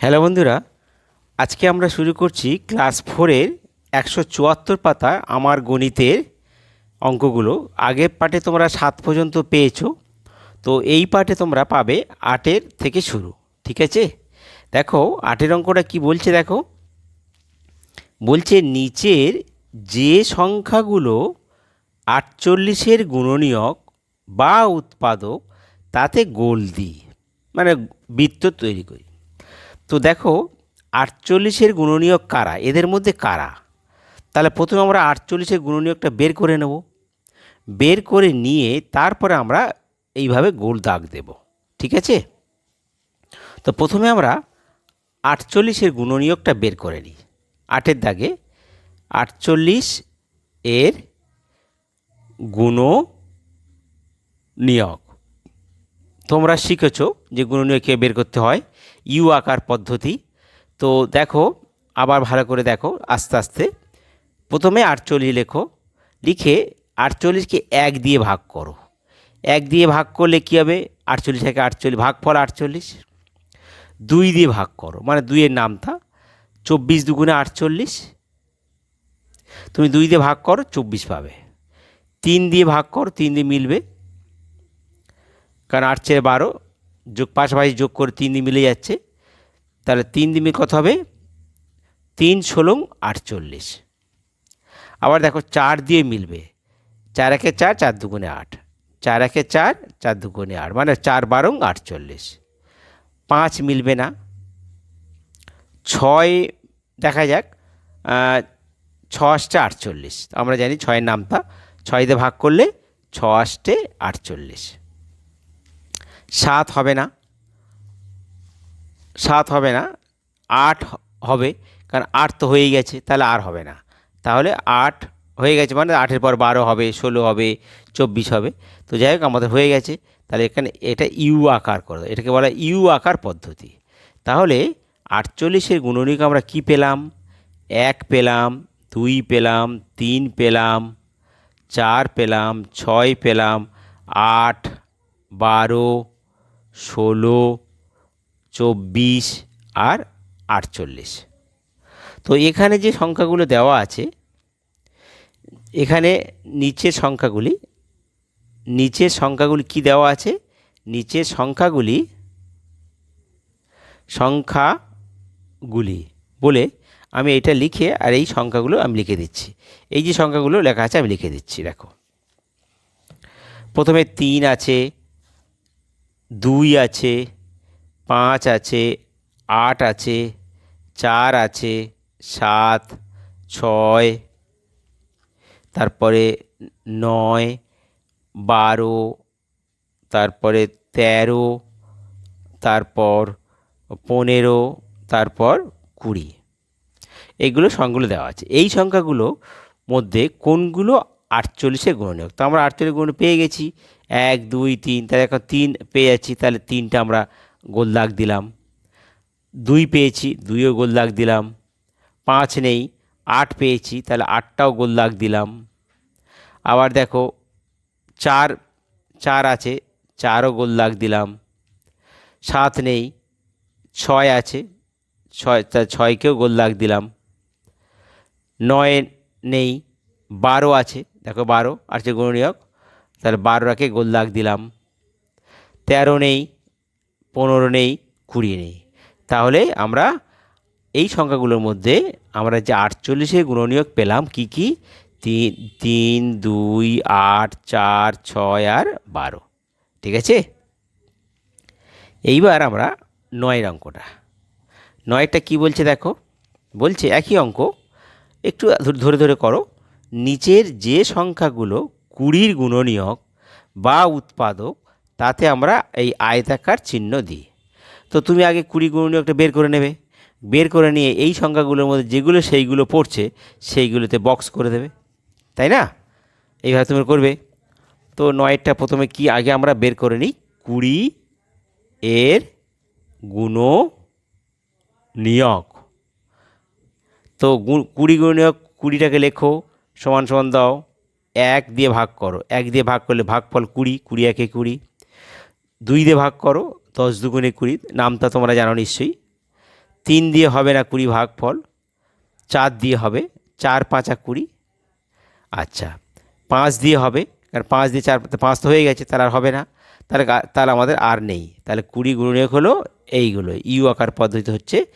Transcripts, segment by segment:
Hello বন্ধুরা, আজকে আমরা শুরু করছি ক্লাস ফোরের একশো চুয়াত্তর পাতা আমার গণিতের অঙ্কগুলো। আগের পাঠে তোমরা সাত পর্যন্ত পেয়েছ, তো এই পাঠে তোমরা পাবে আটের থেকে শুরু, ঠিক আছে? দেখো, আটের অঙ্কটা কি বলছে দেখো? বলছে নিচের যে সংখ্যাগুলো আটচল্লিশের গুণনীয়ক বা উৎপাদক, তাতে গোল দিই মানে বৃত্ত তৈরি করি। তো দেখো, আটচল্লিশের গুণনীয়ক কারা? এদের মধ্যে কারা? তাহলে প্রথমে আমরা আটচল্লিশের গুণনীয়কটা বের করে নেব। বের করে নিয়ে তারপরে আমরা এইভাবে গোল দাগ দেব। ঠিক আছে? তো প্রথমে আমরা আটচল্লিশের গুণনীয়কটা বের করে নিই। আটের দাগে আটচল্লিশ এর গুণ নিয়ক তোমরা শিখেছ যে গুণনীয়কে বের করতে হয় ইউ আকার পদ্ধতি। তো দেখো, আবার ভালো করে দেখো, আস্তে আস্তে। প্রথমে আটচল্লিশ লেখো, লিখে আটচল্লিশকে এক দিয়ে ভাগ করো। এক দিয়ে ভাগ করলে কী হবে? আটচল্লিশ থেকে আটচল্লিশ, ভাগ ফল আটচল্লিশ। দুই দিয়ে ভাগ করো মানে দুইয়ের নামটা চব্বিশ দুগুণে আটচল্লিশ। তুমি দুই দিয়ে ভাগ করো, চব্বিশ পাবে। তিন দিয়ে ভাগ করো, তিন দিয়ে মিলবে কারণ আট চেয়ে বারো যোগ পাশাপাশি যোগ করে তিন দিন মিলে যাচ্ছে। তাহলে তিন দিনে কত হবে? তিন ষোলো আটচল্লিশ। আবার দেখো চার দিয়ে মিলবে। চার একে চার চার দুগুণে আট। চার একে চার চার দুগুণে আট। মানে চার বারং আটচল্লিশ। পাঁচ মিলবে না। ছয়, দেখা যাক ছ আষ্টে আটচল্লিশ। আমরা জানি ছয়ের নামটা ছয় দিয়ে ভাগ করলে ছ আষ্টে আটচল্লিশ। সাত হবে না। সাত হবে না, আট হবে, কারণ আট তো হয়েই গেছে, তাহলে আর হবে না। তাহলে আট হয়ে গেছে মানে আটের পর বারো হবে, ষোলো হবে, চব্বিশ হবে। তো যাই হোক, আমাদের হয়ে গেছে। তাহলে এখানে এটা ইউ আকার করে, এটাকে বলা ইউ আকার পদ্ধতি। তাহলে আটচল্লিশের গুণনীক আমরা কি পেলাম? এক পেলাম, দুই পেলাম, তিন পেলাম, চার পেলাম, ছয় পেলাম, আট, বারো ষোলো, চব্বিশ আর আটচল্লিশ। তো এখানে যে সংখ্যাগুলো দেওয়া আছে, এখানে নিচের সংখ্যাগুলি নিচের সংখ্যাগুলি কি দেওয়া আছে? নিচের সংখ্যাগুলি সংখ্যাগুলি বলে আমি এটা লিখে আর এই সংখ্যাগুলো আমি লিখে দিচ্ছি। এই যে সংখ্যাগুলো লেখা আছে, আমি লিখে দিচ্ছি, দেখো। প্রথমে তিন আছে দুই আছে, পাঁচ আছে, আট আছে, চার আছে, সাত, ছয়, তারপরে নয়, বারো, তারপরে তেরো, তারপর পনেরো, তারপর কুড়ি। এগুলো সংখ্যাগুলো দেওয়া আছে। এই সংখ্যাগুলো মধ্যে কোনগুলো আটচল্লিশে গুণনীয়ক তো আমরা আটচল্লিশ গুণ পেয়ে গেছি। এক, দুই, তিন, তাহলে এখন তিন পেয়ে যাচ্ছি, তাহলে তিনটা আমরা গোল দাগ দিলাম। দুই পেয়েছি, দুইও গোল দাগ দিলাম। পাঁচ নেই, আট পেয়েছি, তাহলে আটটাও গোল দাগ দিলাম। আবার দেখো, চার চার আছে, চারও গোল দাগ দিলাম। সাত নেই, ছয় আছে, ছয় তা ছয়কেও গোল দাগ দিলাম। নয় নেই, বারো আছে দেখো বারো আছে গুণনীয়ক। তাহলে বারোটাকে দাগ দিলাম। তেরো নেই, পনেরো নেই, কুড়ি নেই। তাহলে আমরা এই সংখ্যাগুলোর মধ্যে আমরা যে আটচল্লিশের গুণনীয়ক পেলাম কি কি? তিন তিন, দুই, আট, চার, ছয় আর বারো। ঠিক আছে? এইবার আমরা নয়ের অঙ্কটা। নয়টা কি বলছে দেখো? বলছে একই অঙ্ক। একটু ধরে ধরে করো। নিচের যে সংখ্যাগুলো কুড়ির গুণনীয়ক বা উৎপাদক, তাতে আমরা এই আয়তাকার চিহ্ন দিই। তো তুমি আগে কুড়ি গুণনীয়কটা বের করে নেবে। বের করে নিয়ে এই সংখ্যাগুলোর মধ্যে যেগুলো সেইগুলো পড়ছে, সেইগুলোতে বক্স করে দেবে। তাই না? এইভাবে তুমি করবে। তো নয়েরটা প্রথমে কি আগে আমরা বের করে নিই? কুড়ি এর গুণ নিয়ক তো কুড়ি গুণিয়ক কুড়িটাকে লেখো। সমান সমান দাও। এক দিয়ে ভাগ করো। এক দিয়ে ভাগ করলে ভাগফল কুড়ি কুড়ি একে কুড়ি। দুই দিয়ে ভাগ করো, দশ দুগুণে কুড়ি। নামটা তোমরা জানো নিশ্চয়ই। তিন দিয়ে হবে না কুড়ি ভাগ ফল চার দিয়ে হবে। চার, পাঁচা কুড়ি। আচ্ছা পাঁচ দিয়ে হবে। কারণ পাঁচ দিয়ে চার পাঁচ তো হয়ে গেছে, তাহলে আর হবে না। তাহলে তাহলে আমাদের আর নেই। তাহলে কুড়ি গুণনীয়ক হলো এইগুলো। ইউ আকার পদ্ধতি হচ্ছে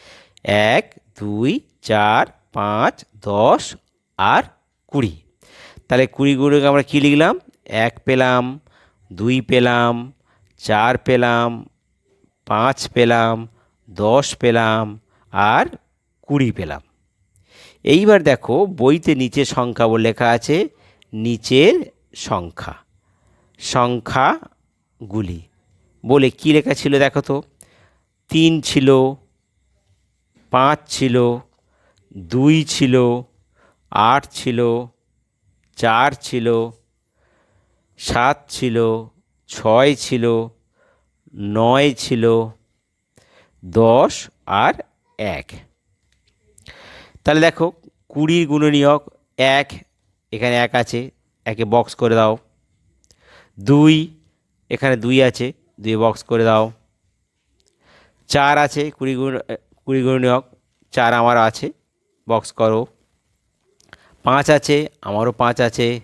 এক, দুই, চার, পাঁচ, দশ আর কুড়ি। তাহলে কুড়ি গুণনীয়ক আমরা কী লিখলাম? এক পেলাম, দুই পেলাম, চার পেলাম, পাঁচ পেলাম, দশ পেলাম আর কুড়ি পেলাম। এইবার দেখো বইতে নিচে সংখ্যা বলে লেখা আছে, নিচের সংখ্যা, সংখ্যাগুলি। বলে কী লেখা ছিল দেখো তো? তিন ছিল, পাঁচ ছিল, দুই ছিল আট ছিল, চার ছিল, সাত ছিল, ছয় ছিল, নয় ছিল, দশ আর এক। তাহলে দেখো, কুড়ির গুণনীয়ক এক, এখানে এক আছে, একে বক্স করে দাও। দুই, এখানে দুই আছে, দুই বক্স করে দাও। চার আছে, কুড়ি গুণ, কুড়ি গুণনীয়ক, চার আমার আছে বক্স করো। পাঁচ আছে, আমারও পাঁচ আছে।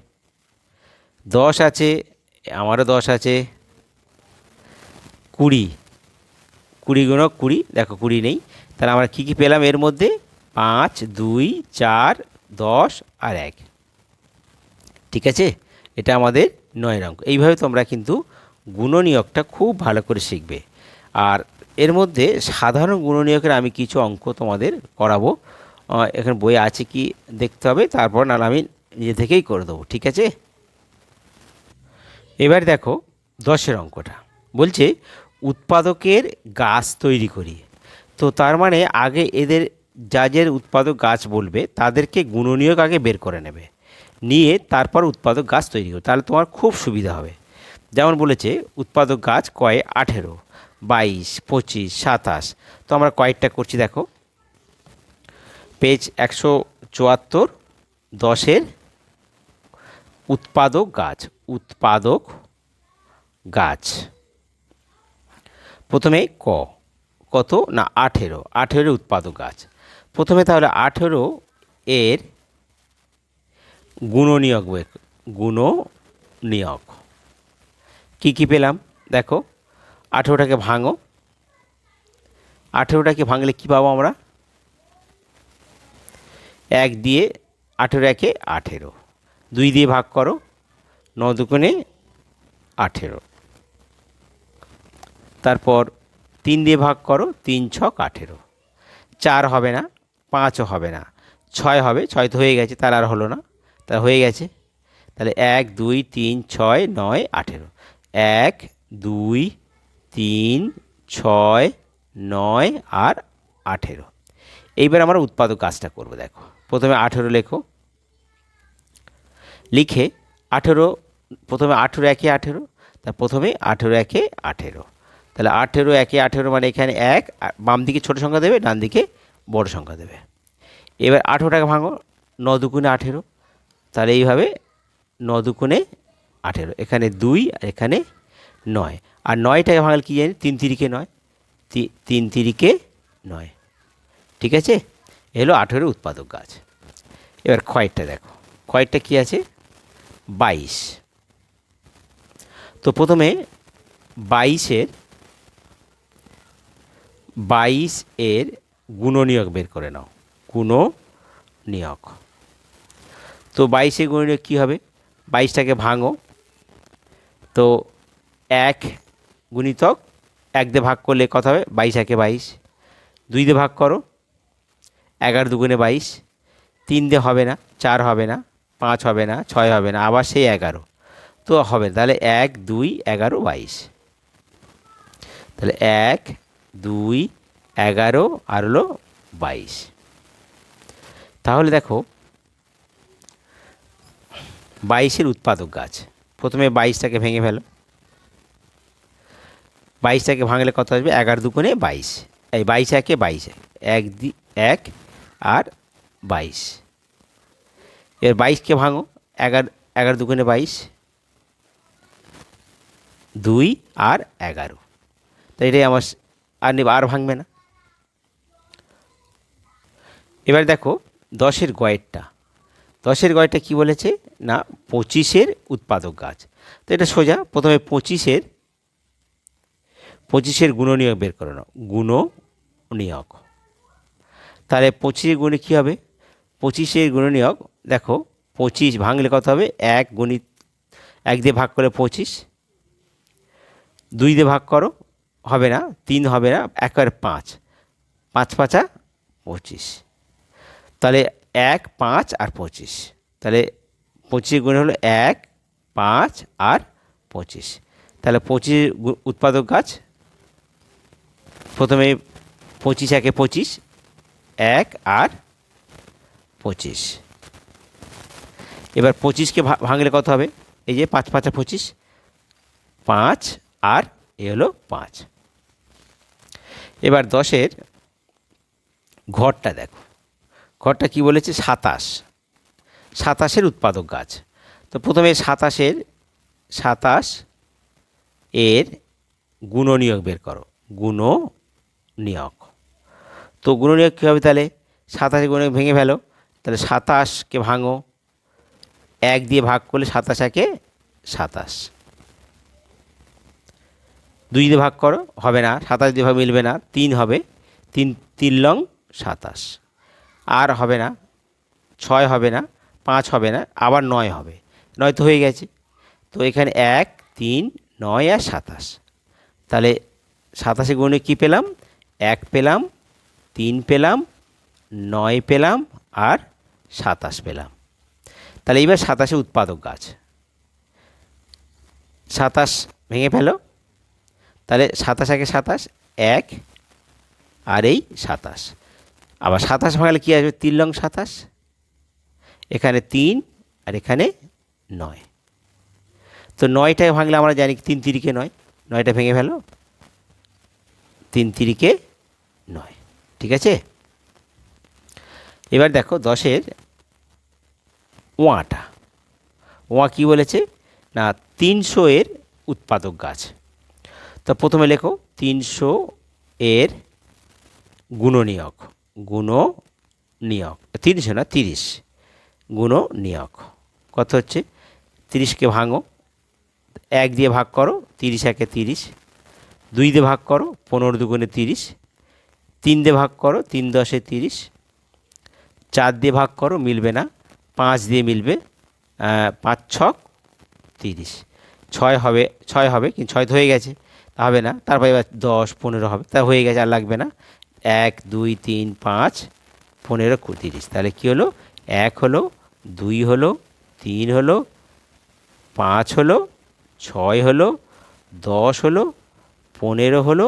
দশ আছে, আমারও দশ আছে। কুড়ি। কুড়ি গুণক কুড়ি, দেখো কুড়ি নেই। তাহলে আমরা কী কী পেলাম এর মধ্যে? পাঁচ, দুই, চার, দশ আর এক। ঠিক আছে? এটা আমাদের নয় অঙ্ক। এইভাবে তোমরা কিন্তু গুণনীয়কটা খুব ভালো করে শিখবে। আর এর মধ্যে সাধারণ গুণনীয়কের আমি কিছু অঙ্ক তোমাদের করাবো। এখানে বই আছে কি দেখতে হবে, তারপর নাহলে আমি নিজে থেকেই করে দেবো, ঠিক আছে? এবার দেখো দশের অঙ্কটা। বলছে, উৎপাদকের গাছ তৈরি করি। তো তার মানে আগে এদের যা যাদের উৎপাদক গাছ বলবে, তাদেরকে গুণনীয়ক আগে বের করে নেবে। নিয়ে তারপর উৎপাদক গাছ তৈরি করবে। তাহলে তোমার খুব সুবিধা হবে। যেমন বলেছে, উৎপাদক গাছ কয়ে আঠেরো, বাইশ, পঁচিশ, সাতাশ। তো আমরা কয়েকটা করছি, দেখো। পেজ একশো চুয়াত্তর, দশের উৎপাদক গাছ উৎপাদক গাছ। প্রথমে ক, কত না আঠেরো আঠেরো উৎপাদক গাছ। প্রথমে তাহলে আঠেরো এর গুণনীয়ক বের গুণনীয়ক। কী কী পেলাম? দেখো, আঠেরোটাকে ভাঙো। আঠেরোটাকে ভাঙলে কী পাবো আমরা? এক দিয়ে আঠেরো একে আঠেরো। দুই দিয়ে ভাগ করো, ন দুগুণে আঠেরো। তারপর তিন দিয়ে ভাগ করো, তিন ছক আঠেরো। চার হবে না, পাঁচও হবে না। ছয় হবে, ছয় তো হয়ে গেছে তার আর হলো না। তা হয়ে গেছে। তাহলে এক, দুই, তিন, ছয়, নয়, আঠেরো। এক, দুই, তিন, ছয়, নয় আর আঠেরো। এইবার আমরা উৎপাদক কাজটা করব, দেখো। প্রথমে আঠেরো লেখো। লিখে আঠেরো, প্রথমে আঠেরো একে আঠেরো, তা প্রথমে আঠেরো একে আঠেরো। তাহলে আঠেরো একে আঠেরো মানে এখানে এক বাম দিকে ছোটো সংখ্যা দেবে, ডান দিকে বড় সংখ্যা দেবে। এবার আঠেরোটাকে ভাঙো, ন দুগুণে আঠেরো, তাহলে এইভাবে ন দুগুণে আঠেরো, এখানে দুই আর এখানে নয়। আর নয়টাকে ভাঙলে কী জানি, তিন তিরিকে নয় তিন তিরিকে নয়। ঠিক আছে? এলো আঠেরো উৎপাদক গাছ। এবার খয়েরটা দেখো। খয়েরটা কী আছে? বাইশ। তো প্রথমে বাইশের, বাইশ এর গুণনীয়ক বের করে নাও। গুণনীয়ক। তো বাইশে গুণনীয়ক কী হবে? বাইশটাকে ভাঙো। তো এক গুণিতক, এক দিয়ে ভাগ করলে কত হবে? বাইশ একে বাইশ। দুই দিয়ে ভাগ করো। এগারো দুগুণে বাইশ, তিন দিয়ে হবে না, চার হবে না, পাঁচ হবে না, ছয় হবে না, আবার সেই এগারো। তো হবে তাহলে এক, দুই, এগারো, বাইশ। তাহলে এক, দুই, এগারো, আর হলো বাইশ। তাহলে দেখো, বাইশের উৎপাদক গাছ, প্রথমে বাইশটাকে ভেঙে ফেলো। বাইশটাকে ভাঙলে কত আসবে? এগারো দুগুণে বাইশ। এই বাইশ একে বাইশ, এক দি, এক আর বাইশ। এর বাইশকে ভাঙো, এগারো এগারো দুগুণে বাইশ, দুই আর এগারো। তো এটাই আমার আর নেব, আর ভাঙবে না। এবার দেখো, দশের গয়েরটা। দশের গয়েরটা কি বলেছে? না, পঁচিশের উৎপাদক গাছ। তো এটা সোজা, প্রথমে পঁচিশের পঁচিশের গুণনীয়ক বের করে নাও। গুণনীয়ক। তাহলে পঁচিশের গুণে কী হবে? পঁচিশের গুণনীয়ক, দেখো, পঁচিশ ভাঙলে কত হবে? এক গুণিত এক দিয়ে ভাগ করলে পঁচিশ। দুই দিয়ে ভাগ করো, হবে না, তিন হবে না, একবারে পাঁচ। পাঁচ পাঁচা পঁচিশ। তাহলে এক, পাঁচ আর পঁচিশ। তাহলে পঁচিশ গুণে হলো এক, পাঁচ আর পঁচিশ। তাহলে পঁচিশ উৎপাদক গাছ, প্রথমে পঁচিশ, একে পঁচিশ এক আর পঁচিশ। এবার পঁচিশকে ভাঙলে কত হবে? এই যে পাঁচ পাঁচা পঁচিশ। পাঁচ আর এ হলো পাঁচ। এবার দশের ঘরটা দেখো। ঘরটা কি বলেছে? সাতাশ। সাতাশের উৎপাদক গাছ। তো প্রথমে সাতাশের, সাতাশ এর গুণনীয়ক বের করো। গুণনীয়ক। তো গুণনীয়ক কী হবে তাহলে? সাতাশে গুণনীয়ক ভেঙে ফেলো। তাহলে সাতাশকে ভাঙো। এক দিয়ে ভাগ করলে সাতাশ একে সাতাশ। দুই দিয়ে ভাগ করো, হবে না। সাতাশ দিয়ে ভাগ মিলবে না। তিন হবে। তিন তিন লং সাতাশ। আর হবে না। ছয় হবে না। পাঁচ হবে না। আবার নয় হবে। নয় তো হয়ে গেছে। তো এখানে এক, তিন, নয় আর সাতাশ। তাহলে সাতাশে গুণে কী পেলাম? এক পেলাম। তিন পেলাম, নয় পেলাম আর সাতাশ পেলাম। তাহলে এইবার সাতাশে উৎপাদক গাছ। সাতাশ ভেঙে ফেলো। তাহলে সাতাশ একে সাতাশ, এক আর এই সাতাশ। আবার সাতাশ ভাঙলে কী আসবে? তিন লং সাতাশ। এখানে তিন আর এখানে নয়। তো নয়টায় ভাঙলে আমরা জানি তিন তিরিকে নয়। নয়টা ভেঙে ফেলো। তিন তিরিকে নয়। ঠিক আছে? এবার দেখো দশের ওয়াটা। ওয়া কি বলেছে? না, তিনশো এর উৎপাদক গাছ। তো প্রথমে লেখো, তিনশো এর গুণনীয়ক। গুণনীয়ক। তিনশো না, তিরিশ। গুণনীয়ক। কত হচ্ছে? তিরিশকে ভাঙো। এক দিয়ে ভাগ করো, তিরিশ একে তিরিশ। দুই দিয়ে ভাগ করো, পনেরো দুগুণে তিরিশ। তিন দিয়ে ভাগ করো, তিন দশে তিরিশ। চার দিয়ে ভাগ করো, মিলবে না। পাঁচ দিয়ে মিলবে পাঁচ ছক তিরিশ। ছয় হবে ছয় হবে, কিন্তু ছয় তো হয়ে গেছে। তা হবে না। তারপরে এবার দশ, পনেরো হবে। তা হয়ে গেছে আর লাগবে না। এক, দুই, তিন, পাঁচ, পনেরো তিরিশ। তাহলে কী হলো? এক হলো, দুই হলো, তিন হলো, পাঁচ হলো, ছয় হলো, দশ হলো, পনেরো হলো,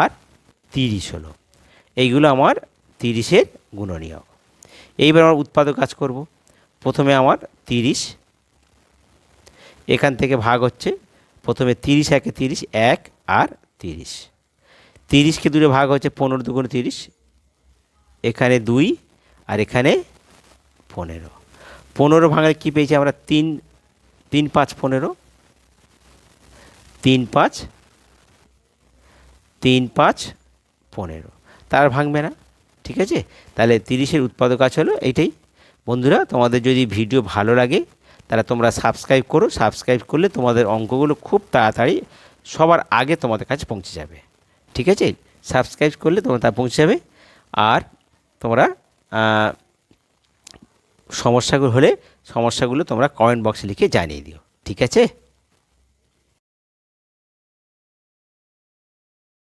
আর তিরিশ হলো। এইগুলো আমার তিরিশের গুণনীয়ক এইবার আমার উৎপাদক কাজ করব। প্রথমে আমার তিরিশ। এখান থেকে ভাগ হচ্ছে। প্রথমে তিরিশ, একে তিরিশ, এক আর তিরিশ। তিরিশকে দূরে ভাগ হচ্ছে পনেরো দুগুণ তিরিশ। এখানে দুই আর এখানে পনেরো। পনেরো ভাঙলে কী পেয়েছি আমরা? তিন তিন পাঁচ পনেরো। তিন পাঁচ তিন পাঁচ পনেরো। তার ভাঙবে না, ঠিক আছে? তাহলে তিরিশের উৎপাদক কাজ হলো এইটাই। বন্ধুরা, তোমাদের যদি ভিডিও ভালো লাগে, তাহলে তোমরা সাবস্ক্রাইব করো। সাবস্ক্রাইব করলে তোমাদের অঙ্কগুলো খুব তাড়াতাড়ি সবার আগে তোমাদের কাছে পৌঁছে যাবে। ঠিক আছে? সাবস্ক্রাইব করলে তোমরা তা পৌঁছে যাবে। আর তোমরা সমস্যাগুলো হলে সমস্যাগুলো তোমরা কমেন্ট বক্সে লিখে জানিয়ে দিও। ঠিক আছে?